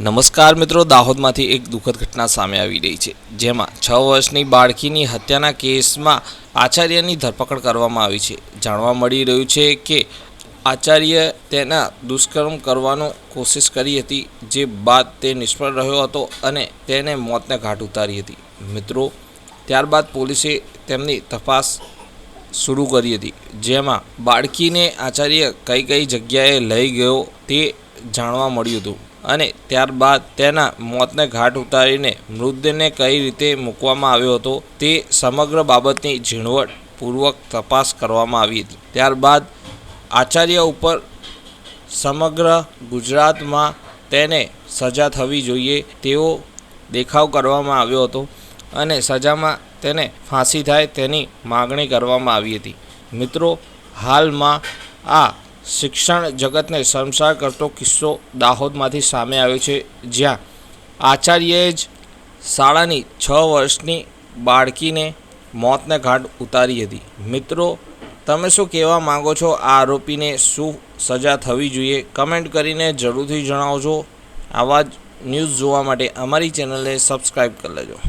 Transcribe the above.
નમસ્કાર મિત્રો, દાહોદમાંથી એક દુઃખદ ઘટના સામે આવી રહી છે, જેમાં છ વર્ષની બાળકીની હત્યાના કેસમાં આચાર્યની ધરપકડ કરવામાં આવી છે. જાણવા મળી રહ્યું છે કે આચાર્ય તેના દુષ્કર્મ કરવાનો કોશિશ કરી હતી, જે બાદ તે નિષ્ફળ રહ્યો હતો અને તેને મોતને ઘાટ ઉતારી હતી. મિત્રો, ત્યારબાદ પોલીસે તેમની તપાસ શરૂ કરી હતી, જેમાં બાળકીને આચાર્ય કઈ કઈ જગ્યાએ લઈ ગયો તે જાણવા મળ્યું હતું. અને ત્યારબાદ તેના મોતને ઘાટ ઉતારીને મૃતદેહને કઈ રીતે મૂકવામાં આવ્યો હતો તે સમગ્ર બાબતની ઝીણવટપૂર્વક તપાસ કરવામાં આવી હતી. ત્યારબાદ આચાર્ય ઉપર સમગ્ર ગુજરાતમાં તેને સજા થવી જોઈએ તેવો દેખાવ કરવામાં આવ્યો હતો અને સજામાં તેને ફાંસી થાય તેની માગણી કરવામાં આવી હતી. મિત્રો, હાલમાં આ શિક્ષણ જગતને શરમસાર કરતો કિસ્સો દાહોદમાંથી સામે આવ્યો છે, જ્યાં આચાર્યએ જ શાળાની છ વર્ષની બાળકીને મોતને ઘાટ ઉતારી હતી. મિત્રો, તમે શું કહેવા માંગો છો? આ આરોપીને શું સજા થવી જોઈએ? કમેન્ટ કરીને જરૂરથી જણાવજો. આવા જ ન્યૂઝ જોવા માટે અમારી ચેનલને સબસ્ક્રાઈબ કરી લેજો.